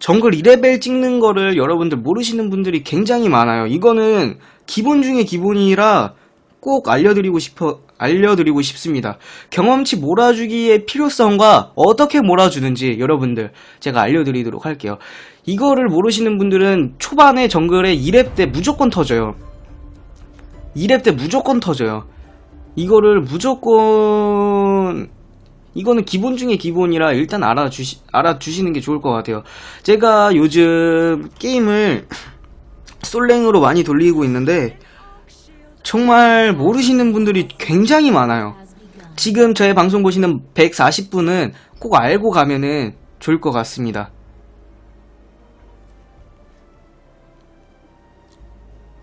정글 2레벨 찍는 거를 여러분들 모르시는 분들이 굉장히 많아요. 이거는 기본 중에 기본이라 꼭 알려드리고 싶어, 알려드리고 싶습니다. 경험치 몰아주기의 필요성과 어떻게 몰아주는지 여러분들 제가 알려드리도록 할게요. 이거를 모르시는 분들은 초반에 정글에 2렙 때 무조건 터져요. 2렙 때 무조건 터져요. 이거를 무조건 이거는 기본 중에 기본이라 일단 알아주시, 알아주시는 게 좋을 것 같아요. 제가 요즘 게임을 솔랭으로 많이 돌리고 있는데, 정말 모르시는 분들이 굉장히 많아요. 지금 저의 방송 보시는 140분은 꼭 알고 가면은 좋을 것 같습니다.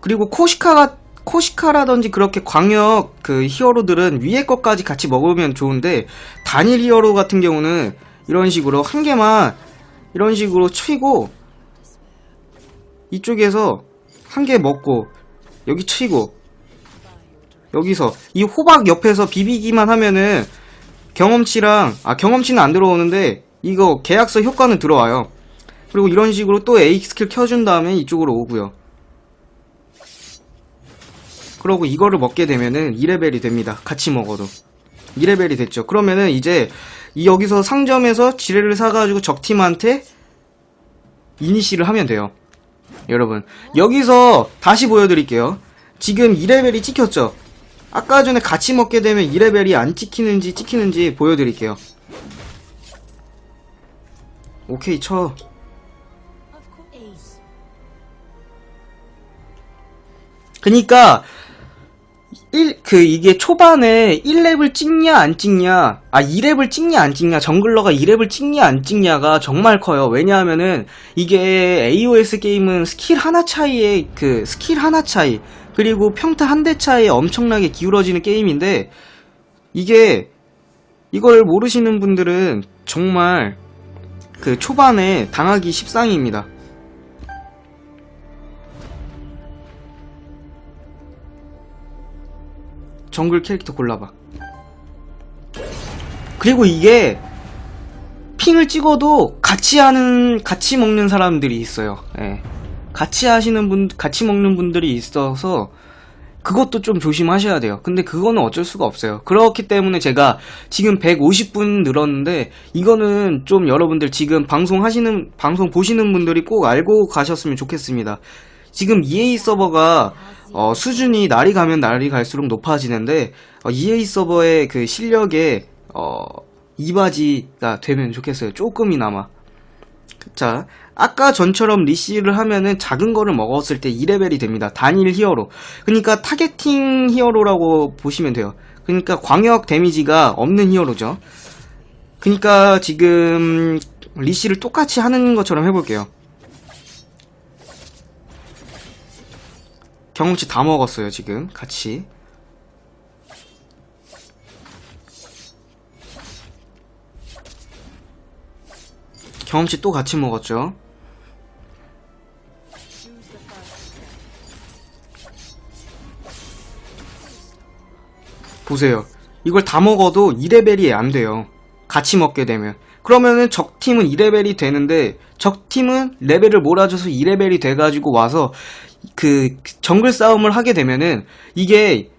그리고 코시카가 코시카라든지 그렇게 광역 그 히어로들은 위에 것까지 같이 먹으면 좋은데 단일 히어로 같은 경우는 이런 식으로 한 개만 이런 식으로 치고 이쪽에서 한 개 먹고 여기 치고 여기서 이 호박 옆에서 비비기만 하면은 경험치랑 아 경험치는 안 들어오는데 이거 계약서 효과는 들어와요. 그리고 이런 식으로 또 A 스킬 켜준 다음에 이쪽으로 오고요. 그러고 이거를 먹게 되면은 2레벨이 됩니다. 같이 먹어도. 2레벨이 됐죠. 그러면은 이제 이 여기서 상점에서 지뢰를 사가지고 적팀한테 이니시를 하면 돼요. 여러분. 여기서 다시 보여드릴게요. 지금 2레벨이 찍혔죠? 아까 전에 같이 먹게 되면 2레벨이 안 찍히는지 찍히는지 보여드릴게요. 오케이, 쳐. 그니까, 1, 그, 이게 초반에 1렙을 찍냐, 안 찍냐, 아, 2렙을 찍냐, 안 찍냐, 정글러가 2렙을 찍냐, 안 찍냐가 정말 커요. 왜냐하면은, 이게 AOS 게임은 스킬 하나 차이에, 그, 스킬 하나 차이, 그리고 평타 한 대 차이에 엄청나게 기울어지는 게임인데, 이게, 이걸 모르시는 분들은 정말, 그, 초반에 당하기 십상입니다. 정글 캐릭터 골라봐. 그리고 이게 핑을 찍어도 같이 하는 같이 먹는 사람들이 있어요. 예. 같이 하시는 분 같이 먹는 분들이 있어서 그것도 좀 조심하셔야 돼요. 근데 그거는 어쩔 수가 없어요. 그렇기 때문에 제가 지금 150분 늘었는데 이거는 좀 여러분들 지금 방송 하시는 방송 보시는 분들이 꼭 알고 가셨으면 좋겠습니다. 지금 EA 서버가 어, 수준이 날이 가면 날이 갈수록 높아지는데 어, EA 서버의 그 실력에 어, 이바지가 되면 좋겠어요. 조금이나마. 자, 아까 전처럼 리시를 하면은 작은 거를 먹었을 때 2레벨이 됩니다. 단일 히어로. 그러니까 타겟팅 히어로라고 보시면 돼요. 그러니까 광역 데미지가 없는 히어로죠. 그러니까 지금 리시를 똑같이 하는 것처럼 해볼게요. 경험치 다 먹었어요, 지금. 같이. 경험치 또 같이 먹었죠. 보세요. 이걸 다 먹어도 2레벨이 안 돼요. 같이 먹게 되면. 그러면은 적팀은 2레벨이 되는데 적팀은 레벨을 몰아줘서 2레벨이 돼가지고 와서 그 정글 싸움을 하게 되면은 이게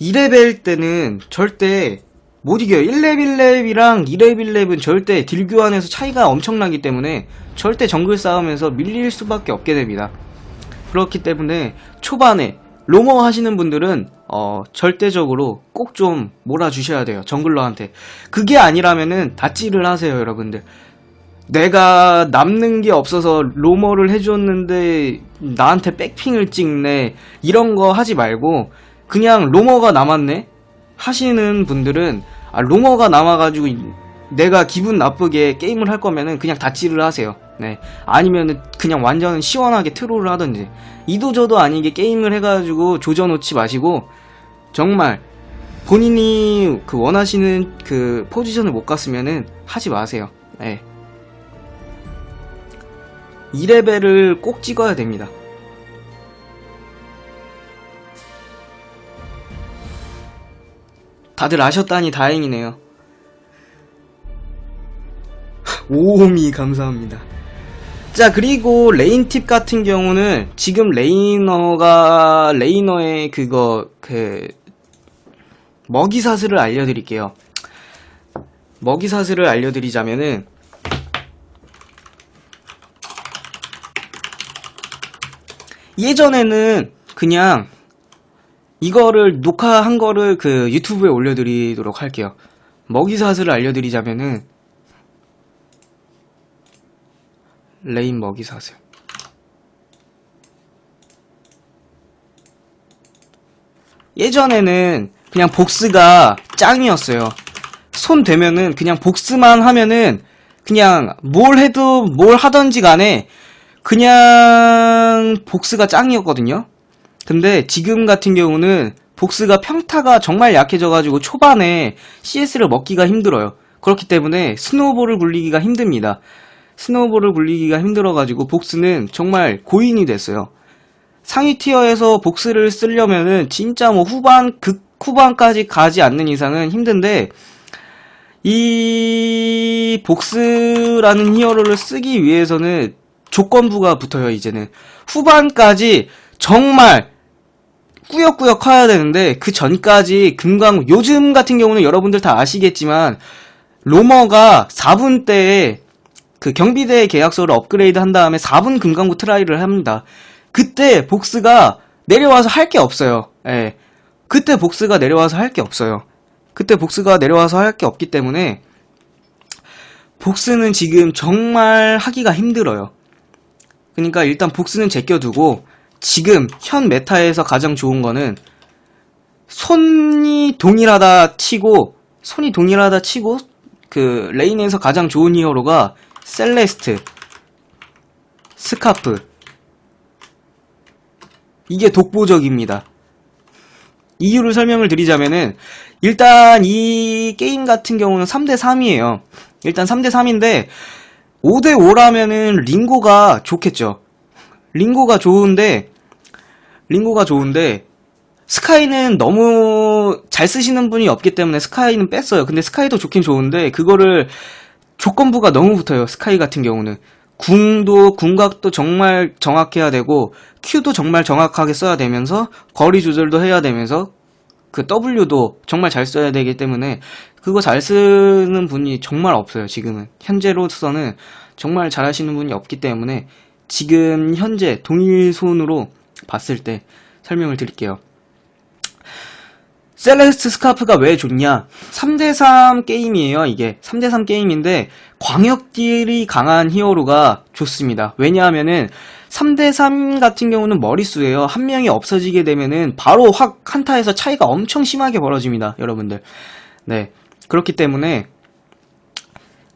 2레벨 때는 절대 못 이겨요. 1렙 1렙이랑 2렙 1렙은 절대 딜 교환에서 차이가 엄청나기 때문에 절대 정글 싸움에서 밀릴 수밖에 없게 됩니다. 그렇기 때문에 초반에 로머 하시는 분들은 어, 절대적으로 꼭 좀 몰아주셔야 돼요. 정글러한테. 그게 아니라면은 다찌를 하세요, 여러분들. 내가 남는 게 없어서 로머를 해줬는데 나한테 백핑을 찍네. 이런 거 하지 말고 그냥 로머가 남았네? 하시는 분들은 아, 로머가 남아가지고 내가 기분 나쁘게 게임을 할 거면은 그냥 다찌를 하세요. 네. 아니면은 그냥 완전 시원하게 트롤을 하든지. 이도저도 아니게 게임을 해가지고 조져놓지 마시고 정말 본인이 그 원하시는 그 포지션을 못 갔으면은 하지 마세요. 네. 2레벨을 꼭 찍어야 됩니다. 다들 아셨다니 다행이네요. 오미 감사합니다. 자, 그리고 레인 팁 같은 경우는 지금 레이너가, 레이너의 그거, 그, 먹이 사슬을 알려드릴게요. 먹이 사슬을 알려드리자면은, 예전에는 그냥 이거를 녹화한 거를 그 유튜브에 올려드리도록 할게요. 먹이 사슬을 알려드리자면은, 레인 먹이사슬. 예전에는 그냥 복스가 짱이었어요. 손 대면은 그냥 복스만 하면은 그냥 뭘 해도 뭘 하던지 간에 그냥 복스가 짱이었거든요. 근데 지금 같은 경우는 복스가 평타가 정말 약해져가지고 초반에 CS를 먹기가 힘들어요. 그렇기 때문에 스노우볼을 굴리기가 힘듭니다. 스노우볼을 굴리기가 힘들어가지고 복스는 정말 고인이 됐어요. 상위 티어에서 복스를 쓰려면은 진짜 뭐 후반, 극 후반까지 가지 않는 이상은 힘든데, 이 복스라는 히어로를 쓰기 위해서는 조건부가 붙어요, 이제는. 후반까지 정말 꾸역꾸역 커야 되는데, 그 전까지 금강, 요즘 같은 경우는 여러분들 다 아시겠지만, 로머가 4분 때에 그 경비대 계약서를 업그레이드 한 다음에 4분 금강구 트라이를 합니다. 그때 복스가 내려와서 할 게 없어요. 예. 그때 복스가 내려와서 할 게 없어요. 그때 복스가 내려와서 할 게 없기 때문에 복스는 지금 정말 하기가 힘들어요. 그러니까 일단 복스는 제껴두고 지금 현 메타에서 가장 좋은 거는 손이 동일하다 치고 손이 동일하다 치고 그 레인에서 가장 좋은 히어로가 셀레스트, 스카프 이게 독보적입니다. 이유를 설명을 드리자면은 일단 이 게임 같은 경우는 3대 3이에요. 일단 3대 3인데 5대 5라면은 링고가 좋겠죠. 링고가 좋은데 링고가 좋은데 스카이는 너무 잘 쓰시는 분이 없기 때문에 스카이는 뺐어요. 근데 스카이도 좋긴 좋은데 그거를 조건부가 너무 붙어요. 스카이 같은 경우는 궁도 궁각도 정말 정확해야 되고 Q도 정말 정확하게 써야 되면서 거리 조절도 해야 되면서 그 W도 정말 잘 써야 되기 때문에 그거 잘 쓰는 분이 정말 없어요. 지금은 현재로서는 정말 잘 하시는 분이 없기 때문에 지금 현재 동일 손으로 봤을 때 설명을 드릴게요. 셀레스트 스카프가 왜 좋냐? 3대3 게임이에요, 이게. 3대3 게임인데, 광역딜이 강한 히어로가 좋습니다. 왜냐하면은, 3대3 같은 경우는 머릿수예요. 한 명이 없어지게 되면은, 바로 확 한타에서 차이가 엄청 심하게 벌어집니다, 여러분들. 네. 그렇기 때문에,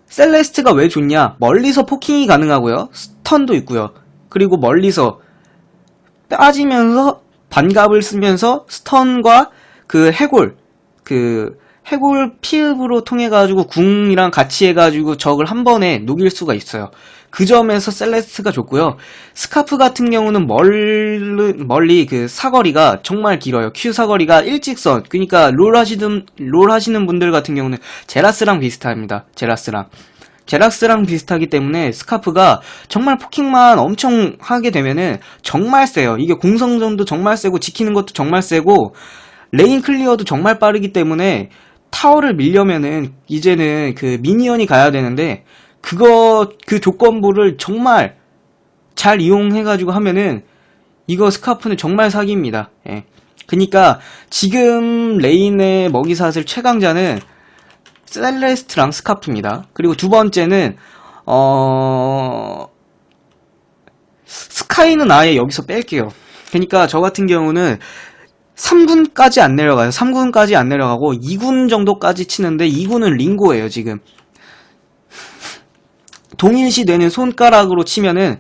셀레스트가 왜 좋냐? 멀리서 포킹이 가능하고요. 스턴도 있고요. 그리고 멀리서 빠지면서 반갑을 쓰면서 스턴과 그 해골 그 해골 피읍으로 통해 가지고 궁이랑 같이 해 가지고 적을 한 번에 녹일 수가 있어요. 그 점에서 셀레스트가 좋고요. 스카프 같은 경우는 멀리, 멀리 그 사거리가 정말 길어요. Q 사거리가 일직선. 그러니까 롤 하시는 롤 하시는 분들 같은 경우는 제라스랑 비슷합니다. 제라스랑. 제라스랑 비슷하기 때문에 스카프가 정말 포킹만 엄청 하게 되면은 정말 세요. 이게 공성전도 정말 세고 지키는 것도 정말 세고 레인 클리어도 정말 빠르기 때문에 타워를 밀려면은 이제는 그 미니언이 가야 되는데 그거 그 조건부를 정말 잘 이용해가지고 하면은 이거 스카프는 정말 사기입니다. 예. 그니까 지금 레인의 먹이사슬 최강자는 셀레스트랑 스카프입니다. 그리고 두 번째는 어 스카이는 아예 여기서 뺄게요. 그러니까 저 같은 경우는 3군까지 안 내려가요. 3군까지 안 내려가고 2군 정도까지 치는데 2군은 링고예요, 지금. 동일시 되는 손가락으로 치면은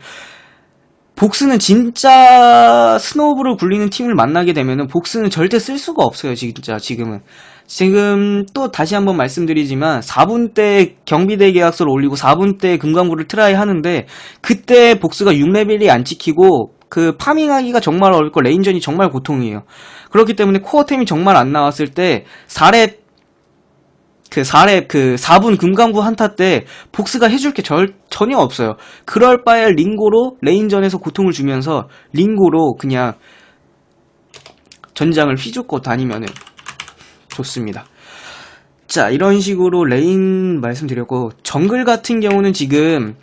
복스는 진짜 스노우볼을 굴리는 팀을 만나게 되면은 복스는 절대 쓸 수가 없어요, 진짜 지금은. 지금 또 다시 한번 말씀드리지만 4분 때 경비대 계약서를 올리고 4분 때 금강구를 트라이 하는데 그때 복스가 6레벨이 안 찍히고 그 파밍하기가 정말 어렵고 레인전이 정말 고통이에요. 그렇기 때문에 코어템이 정말 안 나왔을 때 4렙 그 4렙 그 4분 금강구 한타 때 복스가 해줄 게 절, 전혀 없어요. 그럴 바에 링고로 레인전에서 고통을 주면서 링고로 그냥 전장을 휘젓고 다니면은 좋습니다. 자, 이런 식으로 레인 말씀드렸고 정글 같은 경우는 지금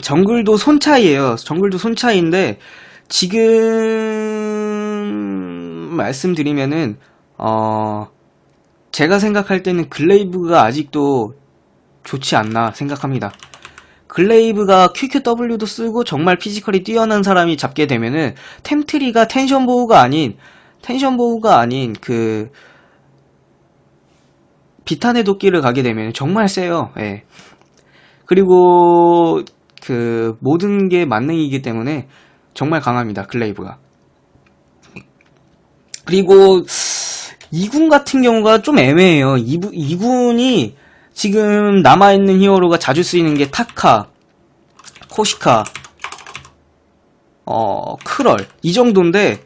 정글도 손 차이예요. 정글도 손 차이인데 지금 말씀드리면은 어 제가 생각할 때는 글레이브가 아직도 좋지 않나 생각합니다. 글레이브가 QQW도 쓰고 정말 피지컬이 뛰어난 사람이 잡게 되면은 템트리가 텐션 보호가 아닌 텐션 보호가 아닌 그 비탄의 도끼를 가게 되면 정말 세요. 예. 그리고 그 모든 게 만능이기 때문에 정말 강합니다. 글레이브가. 그리고 2군 같은 경우가 좀 애매해요. 2군, 2군이 지금 남아있는 히어로가 자주 쓰이는 게 타카, 코시카, 어, 크럴. 이 정도인데,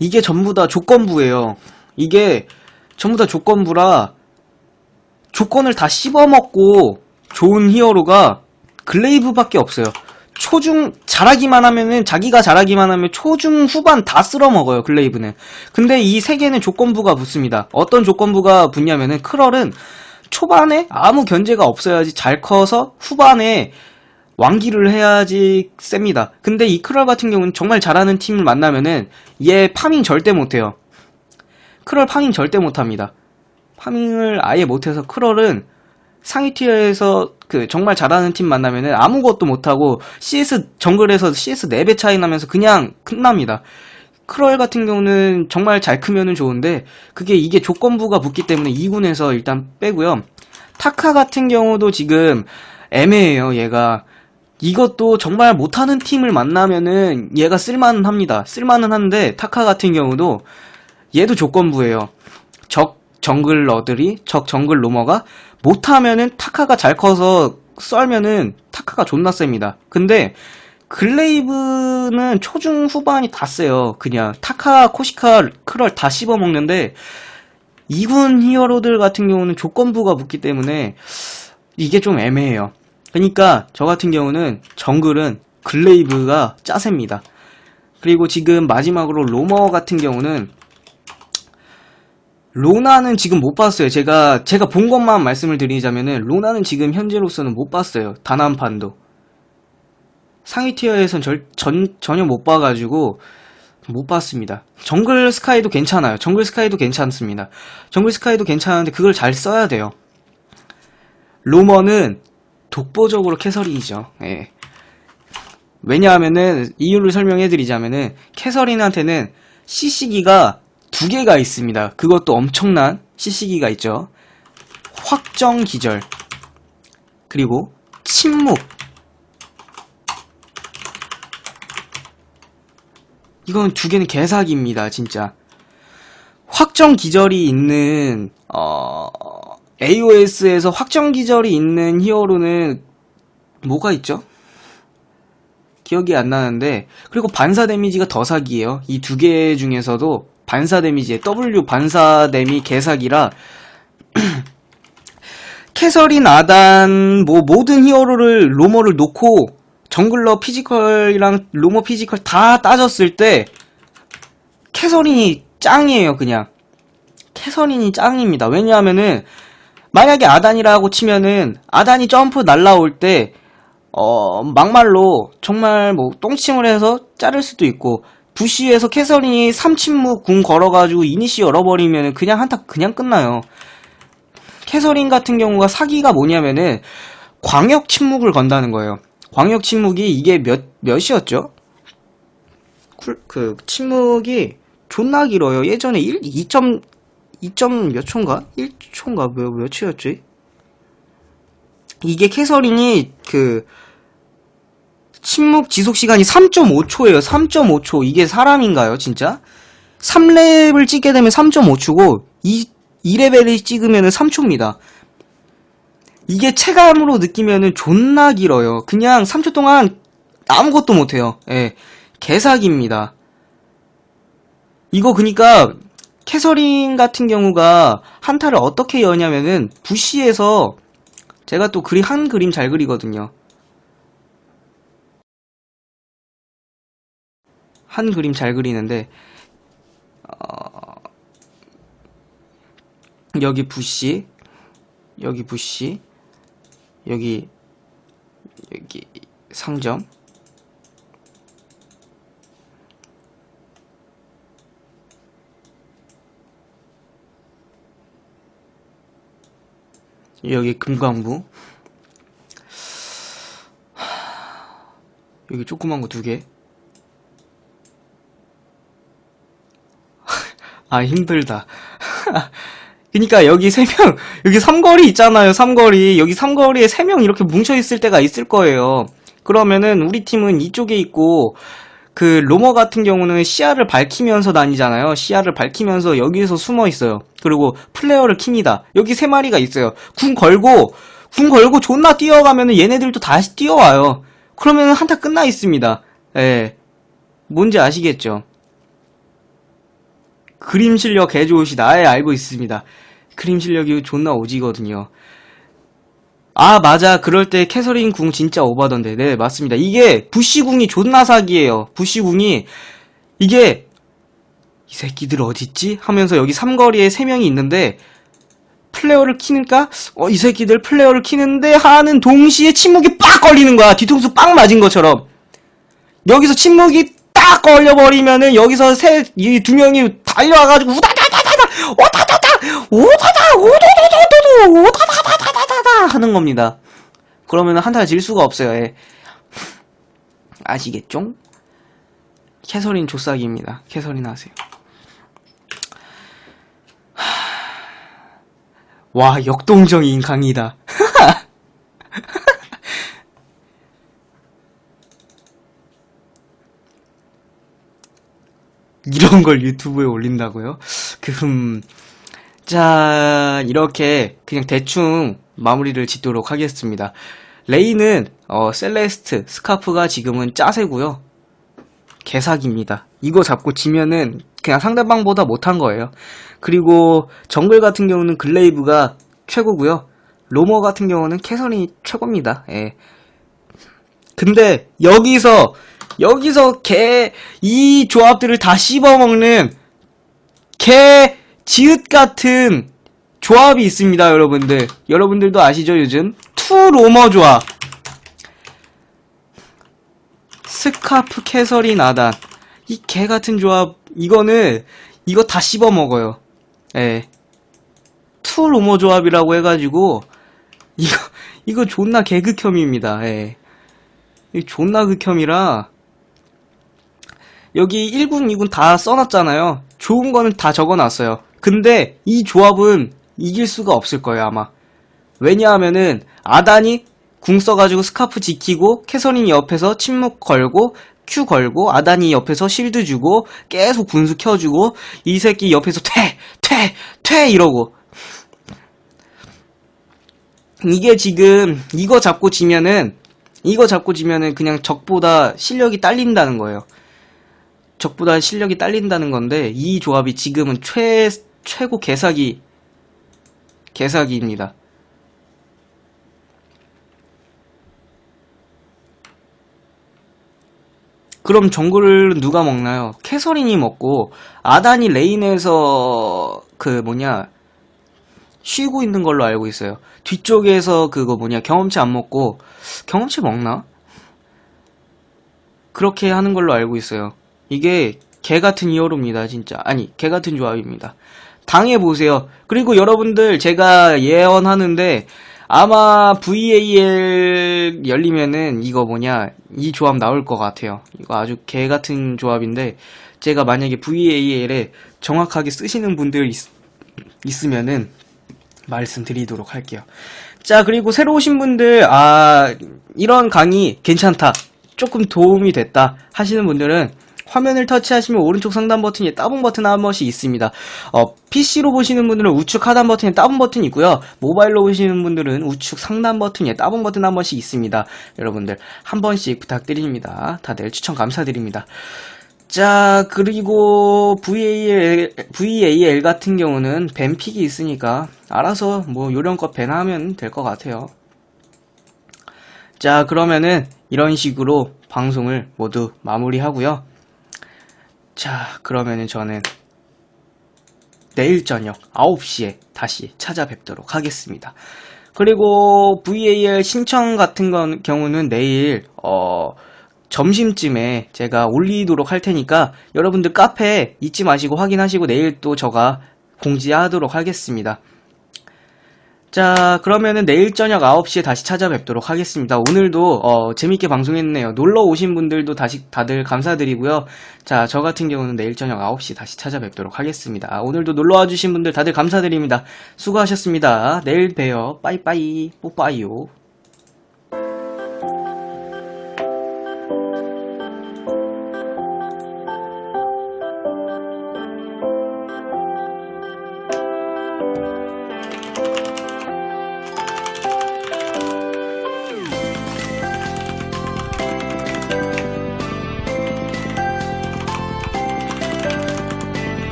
이게 전부 다 조건부예요. 이게 전부 다 조건부라, 조건을 다 씹어먹고 좋은 히어로가 글레이브밖에 없어요. 초중 잘하기만 하면은 자기가 잘하기만 하면 초중 후반 다 쓸어 먹어요 글레이브는. 근데 이 세 개는 조건부가 붙습니다. 어떤 조건부가 붙냐면은 크럴은 초반에 아무 견제가 없어야지 잘 커서 후반에 왕기를 해야지 셉니다. 근데 이 크럴 같은 경우는 정말 잘하는 팀을 만나면은 얘 파밍 절대 못해요. 크럴 파밍 절대 못합니다. 파밍을 아예 못해서 크럴은 상위 티어에서 그 정말 잘하는 팀 만나면은 아무것도 못하고 CS 정글에서 CS 4배 차이 나면서 그냥 끝납니다. 크럴 같은 경우는 정말 잘 크면은 좋은데 그게 이게 조건부가 붙기 때문에 2군에서 일단 빼고요. 타카 같은 경우도 지금 애매해요. 얘가 이것도 정말 못하는 팀을 만나면은 얘가 쓸만은 합니다. 쓸만은 한데 타카 같은 경우도 얘도 조건부예요. 적 정글러들이 적 정글 로머가 못하면은 타카가 잘 커서 썰면은 타카가 존나 셉니다. 근데 글레이브는 초중 후반이 다 세요. 그냥 타카, 코시카, 크럴 다 씹어 먹는데 2군 히어로들 같은 경우는 조건부가 붙기 때문에 이게 좀 애매해요. 그러니까 저 같은 경우는 정글은 글레이브가 짜셉니다. 그리고 지금 마지막으로 로머 같은 경우는 로나는 지금 못 봤어요. 제가 제가 본 것만 말씀을 드리자면은 로나는 지금 현재로서는 못 봤어요. 단 한 판도. 상위 티어에선 절, 전, 전혀 못 봐가지고 못 봤습니다. 정글 스카이도 괜찮아요. 정글 스카이도 괜찮습니다. 정글 스카이도 괜찮은데 그걸 잘 써야 돼요. 로머는 독보적으로 캐서린이죠. 예. 왜냐하면은 이유를 설명해드리자면은 캐서린한테는 CC기가 두 개가 있습니다. 그것도 엄청난 CC기가 있죠. 확정 기절 그리고 침묵 이건 두 개는 개사기입니다, 진짜. 확정 기절이 있는 어, AOS에서 확정 기절이 있는 히어로는 뭐가 있죠? 기억이 안 나는데 그리고 반사 데미지가 더 사기예요. 이 두 개 중에서도 반사 데미지 W 반사 데미 개사기라 캐서린 아단 뭐 모든 히어로를 로머를 놓고 정글러 피지컬이랑 로머 피지컬 다 따졌을 때 캐서린이 짱이에요 그냥. 캐서린이 짱입니다. 왜냐하면은 만약에 아단이라고 치면은 아단이 점프 날라올 때 어, 막말로 정말 뭐 똥침을 해서 자를 수도 있고 부시에서 캐서린이 3침묵 궁 걸어가지고 이니시 열어버리면 그냥 한타 그냥 끝나요. 캐서린 같은 경우가 사기가 뭐냐면은 광역 침묵을 건다는 거예요. 광역 침묵이 이게 몇 몇이었죠? 쿨, 그 침묵이 존나 길어요. 예전에 1 2점 2점 몇 초인가? 1초인가 몇, 몇 초였지? 이게 캐서린이 그 침묵 지속 시간이 3.5초예요. 3.5초. 이게 사람인가요, 진짜? 3렙을 찍게 되면 3.5초고 2 2레벨을 찍으면은 3초입니다. 이게 체감으로 느끼면은 존나 길어요. 그냥 3초 동안 아무것도 못해요. 예. 개사기입니다. 이거 그니까 캐서린 같은 경우가 한타를 어떻게 여냐면은 부시에서 제가 또 그리 한 그림 잘 그리거든요. 한 그림 잘 그리는데 어, 여기 부시 여기 부시 여기 여기 상점 여기 금강부 여기 조그만 거 두 개. 아, 힘들다. 그니까 여기 세 명, 여기 삼거리 있잖아요, 삼거리. 여기 삼거리에 세명 이렇게 뭉쳐있을 때가 있을 거예요. 그러면은 우리 팀은 이쪽에 있고, 그 로머 같은 경우는 시야를 밝히면서 다니잖아요. 시야를 밝히면서 여기에서 숨어 있어요. 그리고 플레이어를 킵니다. 여기 세 마리가 있어요. 궁 걸고 궁 걸고 존나 뛰어가면은 얘네들도 다시 뛰어와요. 그러면 한타 끝나 있습니다. 예. 뭔지 아시겠죠? 그림 실력 개 좋으시다. 아예 알고 있습니다. 그림 실력이 존나 오지거든요. 아, 맞아. 그럴 때 캐서린 궁 진짜 오바던데. 네, 맞습니다. 이게 부시 궁이 존나 사기예요. 부시 궁이 이게 이 새끼들 어딨지? 하면서 여기 삼거리에 세 명이 있는데 플레어를 키니까 어, 이 새끼들 플레어를 키는데 하는 동시에 침묵이 빡 걸리는 거야. 뒤통수 빡 맞은 것처럼. 여기서 침묵이 딱 걸려버리면은 여기서 세, 이 두 명이 달려와가지고 우다다다다다 오다다다 오다다 오도도도도도 오다다다다다다 하는 겁니다. 그러면 한타를 질 수가 없어요. 예. 아시겠죠? 캐서린 조싸기입니다. 캐서린 하세요. 와, 역동적인 강의다. 이런 걸 유튜브에 올린다고요? 그, 자, 이렇게 그냥 대충 마무리를 짓도록 하겠습니다. 레이는, 어, 셀레스트, 스카프가 지금은 짜세고요. 개사기입니다. 이거 잡고 지면은 그냥 상대방보다 못한 거예요. 그리고 정글 같은 경우는 글레이브가 최고고요. 로머 같은 경우는 캐선이 최고입니다. 예. 근데 여기서 여기서 개 이 조합들을 다 씹어먹는 개 지읒 같은 조합이 있습니다, 여러분들. 여러분들도 아시죠, 요즘? 투 로머 조합. 스카프 캐서린 아단. 이 개 같은 조합, 이거는, 이거 다 씹어 먹어요. 예. 투 로머 조합이라고 해가지고, 이거, 이거 존나 개극혐입니다. 예. 이 존나 극혐이라, 여기 1군, 2군 다 써놨잖아요. 좋은 거는 다 적어놨어요. 근데 이 조합은 이길 수가 없을 거예요, 아마. 왜냐하면은, 아단이 궁 써가지고 스카프 지키고, 캐서린이 옆에서 침묵 걸고, Q 걸고, 아단이 옆에서 실드 주고, 계속 분수 켜주고, 이 새끼 옆에서 퇴! 퇴! 퇴! 이러고. 이게 지금, 이거 잡고 지면은, 이거 잡고 지면은 그냥 적보다 실력이 딸린다는 거예요. 적보다 실력이 딸린다는 건데 이 조합이 지금은 최 최고 개사기 개사기입니다. 그럼 정글을 누가 먹나요? 캐서린이 먹고 아단이 레인에서 그 뭐냐 쉬고 있는 걸로 알고 있어요. 뒤쪽에서 그거 뭐냐 경험치 안 먹고 경험치 먹나? 그렇게 하는 걸로 알고 있어요. 이게 개 같은 히어로입니다, 진짜. 아니, 개 같은 조합입니다. 당해보세요. 그리고 여러분들, 제가 예언하는데, 아마 VAL 열리면은 이거 뭐냐, 이 조합 나올 것 같아요. 이거 아주 개 같은 조합인데, 제가 만약에 VAL에 정확하게 쓰시는 분들 있, 있으면은, 말씀드리도록 할게요. 자, 그리고 새로 오신 분들, 아, 이런 강의 괜찮다. 조금 도움이 됐다. 하시는 분들은, 화면을 터치하시면 오른쪽 상단 버튼에 따봉 버튼 한 번씩 있습니다. 어, PC로 보시는 분들은 우측 하단 버튼에 따봉 버튼이 있고요. 모바일로 보시는 분들은 우측 상단 버튼에 따봉 버튼 한 번씩 있습니다. 여러분들 한 번씩 부탁드립니다. 다들 추천 감사드립니다. 자, 그리고 VAL, VAL 같은 경우는 밴픽이 있으니까 알아서 뭐 요령껏 밴하면 될 것 같아요. 자, 그러면은 이런 식으로 방송을 모두 마무리하고요. 자, 그러면은 저는 내일 저녁 9시에 다시 찾아뵙도록 하겠습니다. 그리고 VAR 신청 같은 건 경우는 내일 어 점심쯤에 제가 올리도록 할 테니까 여러분들 카페 잊지 마시고 확인하시고 내일 또 제가 공지하도록 하겠습니다. 자, 그러면은 내일 저녁 9시에 다시 찾아뵙도록 하겠습니다. 오늘도 어, 재밌게 방송했네요. 놀러 오신 분들도 다시 다들 감사드리고요. 자, 저 같은 경우는 내일 저녁 9시 다시 찾아뵙도록 하겠습니다. 오늘도 놀러 와 주신 분들 다들 감사드립니다. 수고하셨습니다. 내일 봬요. 빠이빠이. 뽀빠이요.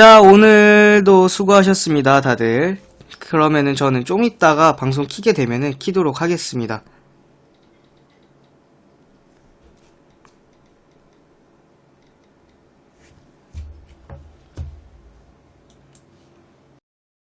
자, 오늘도 수고하셨습니다, 다들. 그러면은 저는 좀 이따가 방송 키게 되면은 키도록 하겠습니다.